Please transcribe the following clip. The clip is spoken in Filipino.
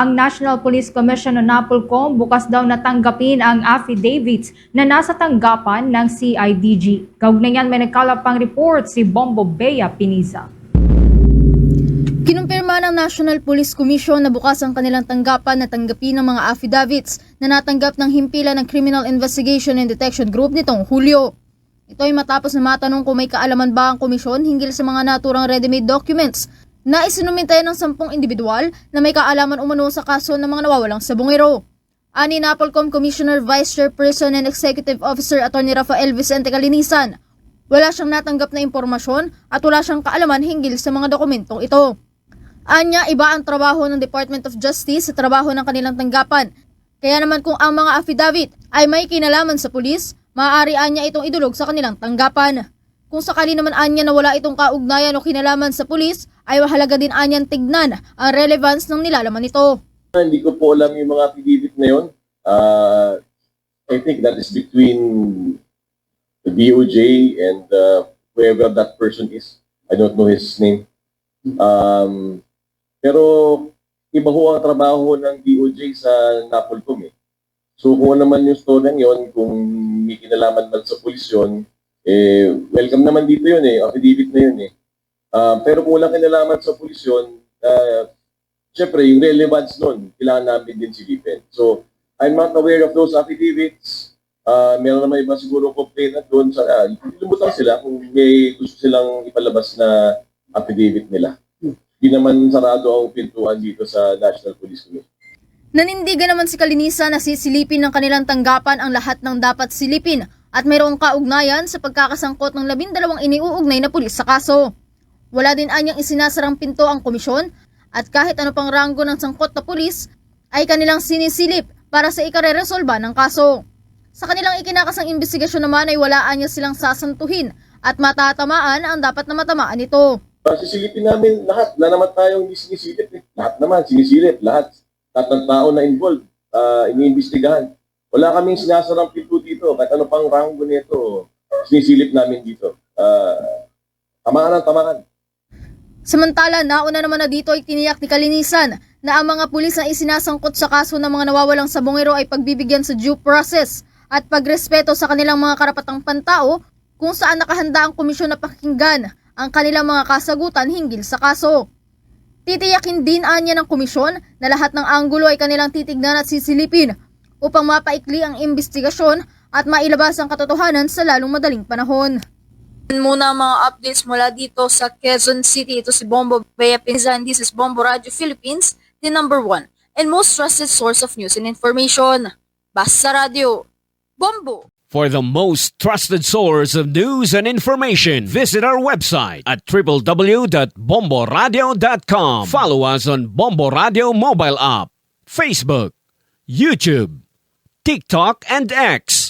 Ang National Police Commission o NAPOLCOM bukas daw natanggapin ang affidavits na nasa tanggapan ng CIDG. Kaugnayan may nagkalapang report si Bombo Bea Piniza. Kinumpirma ng National Police Commission na bukas ang kanilang tanggapan na tanggapin ng mga affidavits na natanggap ng himpilan ng Criminal Investigation and Detection Group nitong Hulyo. Ito ay matapos na matanong kung may kaalaman ba ang komisyon hinggil sa mga naturang ready-made documents na isinumintay ng sampung individual na may kaalaman umano sa kaso ng mga nawawalang sabongero. Ani Napolcom Commissioner Vice Chairperson and Executive Officer Atty. Rafael Vicente Calinisan, wala siyang natanggap na impormasyon at wala siyang kaalaman hinggil sa mga dokumentong ito. Anya, iba ang trabaho ng Department of Justice sa trabaho ng kanilang tanggapan. Kaya naman kung ang mga affidavit ay may kinalaman sa pulis, maaari anya itong idulog sa kanilang tanggapan. Kung sakali naman anya na wala itong kaugnayan o kinalaman sa pulis, ay mahalaga din anyang tignan ang relevance ng nilalaman nito. Hindi ko po alam yung mga affidavit na yun. Uh, I think that is between the DOJ and uh, whoever that person is. I don't know his name. Um, pero iba ho ang trabaho ng DOJ sa Napolcom eh. So kung ano naman yung story yun, kung may kinalaman man sa pulis yun, eh, welcome naman dito yun eh, affidavit na yun eh. Ah, pero kung walang kinalaman sa pulis yun, ah, Siyempre, yung relevance nun, kailangan namin din silipin. So, I'm not aware of those affidavits. Uh, meron naman iba siguro complainant doon sa, uh, lumutan sila kung may gusto silang ipalabas na affidavit nila. Hindi naman sarado ang pintuan dito sa National Police Commission. Nanindigan naman si Kalinisa na sisilipin ng kanilang tanggapan ang lahat ng dapat silipin at mayroong kaugnayan sa pagkakasangkot ng labindalawang iniuugnay na pulis sa kaso. Wala din anyang isinasarang pinto ang komisyon at kahit ano pang ranggo ng sangkot na pulis ay kanilang sinisilip para sa ikareresolba ng kaso. Sa kanilang ikinakasang investigasyon naman ay wala anya silang sasantuhin at matatamaan ang dapat na matamaan nito. Sisilipin namin lahat. Wala naman tayong hindi sinisilip. Eh. Lahat naman, sinisilip. Lahat. Lahat ng tao na involved, uh, iniimbestigahan. Wala kaming sinasarang pinto dito. Kahit ano pang ranggo nito, sinisilip namin dito. Uh, tamaan ang tamaan. Samantala, nauna naman na dito ay tiniyak ni Kalinisan na ang mga pulis na isinasangkot sa kaso ng mga nawawalang sabongero ay pagbibigyan sa due process at pagrespeto sa kanilang mga karapatang pantao kung saan nakahanda ang komisyon na pakinggan ang kanilang mga kasagutan hinggil sa kaso. Titiyakin din anya ng komisyon na lahat ng anggulo ay kanilang titignan at sisilipin upang mapaikli ang investigasyon at mailabas ang katotohanan sa lalong madaling panahon. Muna mga updates mula dito sa Quezon City. Ito si Bombo Bea Pinzan. This is Bombo Radio Philippines, the number one and most trusted source of news and information. Basta Radio. Bombo! For the most trusted source of news and information, visit our website at www.bomboradio.com. Follow us on Bombo Radio mobile app, Facebook, YouTube, TikTok, and X,